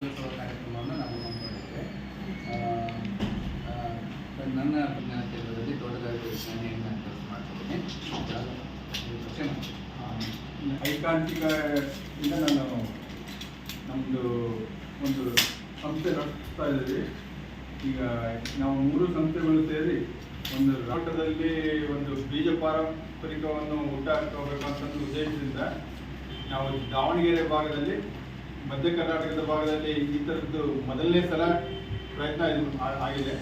ಕಾರ್ಯಕ್ರಮವನ್ನು ನಾವು ಆ, ನನ್ನ ವಿಜ್ಞಾನ ಕೇಂದ್ರದಲ್ಲಿ ತೋಟಗಾರಿಕೆ ವಿಜ್ಞಾನಿಯನ್ನು ನಾನು ಕೆಲಸ ಮಾಡ್ತಿದ್ದೀನಿ. ಐಕಾಂತಿಕ ಇಂದ ನಾನು ನಮ್ಮದು ಒಂದು ಸಂಸ್ಥೆ ನಡೆಸ್ತಾ ಇದ್ದೀವಿ ಈಗ ನಾವು ಮೂರು ಸಂಸ್ಥೆಗಳು ಸೇರಿ ಒಂದು ತೋಟದಲ್ಲಿ ಒಂದು ಬೀಜ ಪಾರಂಪರಿಕವನ್ನು ಹುಟ್ಟಾಕೋಬೇಕು ಅಂತಂದು ಉದ್ದೇಶದಿಂದ ನಾವು ದಾವಣಗೆರೆ ಭಾಗದಲ್ಲಿ ಮಧ್ಯ ಕರ್ನಾಟಕದ ಭಾಗದಲ್ಲಿ ಈ ಥರದ್ದು ಮೊದಲನೇ ಸಲ ಪ್ರಯತ್ನ ಇದು ಆಗಿದೆ.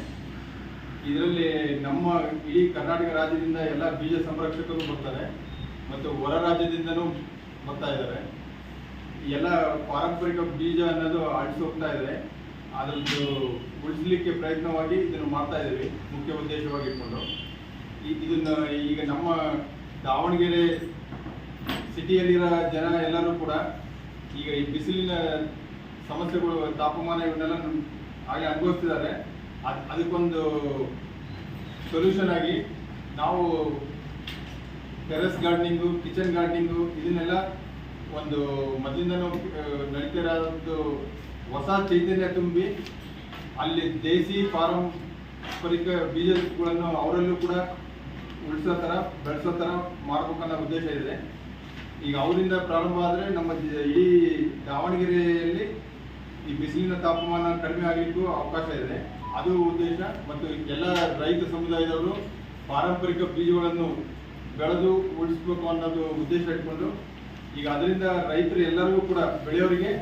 ಇದರಲ್ಲಿ ನಮ್ಮ ಇಡೀ ಕರ್ನಾಟಕ ರಾಜ್ಯದಿಂದ ಎಲ್ಲ ಬೀಜ ಸಂರಕ್ಷಕರು ಬರ್ತಾರೆ ಮತ್ತು ಹೊರ ರಾಜ್ಯದಿಂದನೂ ಬರ್ತಾ ಇದ್ದಾರೆ. ಎಲ್ಲ ಪಾರಂಪರಿಕ ಬೀಜ ಅನ್ನೋದು ಅಳಿಸಿ ಹೋಗ್ತಾ ಇದೆ. ಅದರದ್ದು ಉಳಿಸಲಿಕ್ಕೆ ಪ್ರಯತ್ನವಾಗಿ ಇದನ್ನು ಮಾಡ್ತಾ ಇದ್ದೀವಿ, ಮುಖ್ಯ ಉದ್ದೇಶವಾಗಿ ಇಟ್ಕೊಂಡು. ಇದನ್ನ ಈಗ ನಮ್ಮ ದಾವಣಗೆರೆ ಸಿಟಿಯಲ್ಲಿರೋ ಜನ ಎಲ್ಲರೂ ಕೂಡ ಈಗ ಈ ಬಿಸಿಲಿನ ಸಮಸ್ಯೆಗಳು, ತಾಪಮಾನ ಇವನ್ನೆಲ್ಲ ಹಾಗೆ ಅನುಭವಿಸ್ತಿದ್ದಾರೆ. ಅದ್- ಅದಕ್ಕೊಂದು ಸೊಲ್ಯೂಷನ್ ಆಗಿ ನಾವು ಟೆರೆಸ್ ಗಾರ್ಡನಿಂಗು ಕಿಚನ್ ಗಾರ್ಡನಿಂಗು ಇದನ್ನೆಲ್ಲ ಒಂದು ಮೊದಲಿಂದನೂ ನಡೀತಿರೋದು ಹೊಸ ಚೈತನ್ಯ ತುಂಬಿ ಅಲ್ಲಿ ದೇಸಿ ಪಾರಂಪರಿಕ ಬೀಜಗಳನ್ನು ಅವರಲ್ಲೂ ಕೂಡ ಉಳಿಸೋ ಥರ, ಬೆಳೆಸೋ ಥರ ಮಾಡ್ಬೇಕನ್ನೋ ಉದ್ದೇಶ ಇದೆ. ಈಗ ಅವರಿಂದ ಪ್ರಾರಂಭ ಆದರೆ ನಮ್ಮ ಈ ದಾವಣಗೆರೆಯಲ್ಲಿ ಈ ಬಿಸಿಲಿನ ತಾಪಮಾನ ಕಡಿಮೆ ಆಗಲಿಕ್ಕೂ ಅವಕಾಶ ಇದೆ. ಅದು ಉದ್ದೇಶ ಮತ್ತು ಎಲ್ಲ ರೈತ ಸಮುದಾಯದವರು ಪಾರಂಪರಿಕ ಬೀಜಗಳನ್ನು ಬೆಳೆದು ಉಳಿಸ್ಬೇಕು ಅನ್ನೋದು ಉದ್ದೇಶ ಇಟ್ಕೊಂಡು ಈಗ ಅದರಿಂದ ರೈತರು ಎಲ್ಲರಿಗೂ ಕೂಡ ಬೆಳೆಯೋರಿಗೆ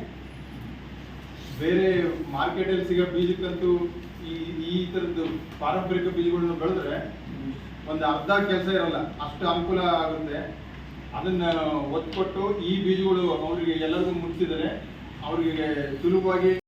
ಬೇರೆ ಮಾರ್ಕೆಟಲ್ಲಿ ಸಿಗೋ ಬೀಜಕ್ಕಂತೂ ಈ ಈ ಥರದ್ದು ಪಾರಂಪರಿಕ ಬೀಜಗಳನ್ನು ಬೆಳೆದ್ರೆ ಒಂದು ಅರ್ಧ ಕೆಲಸ ಇರಲ್ಲ, ಅಷ್ಟು ಅನುಕೂಲ ಆಗುತ್ತೆ. ಅದನ್ನ ಒತ್ತು ಕೊಟ್ಟು ಈ ಬೀಜಗಳು ಅವರಿಗೆ ಎಲ್ಲರಿಗೂ ಮುಟ್ಟಿಸಿದರೆ ಅವರಿಗೆ ಸುಲಭವಾಗಿ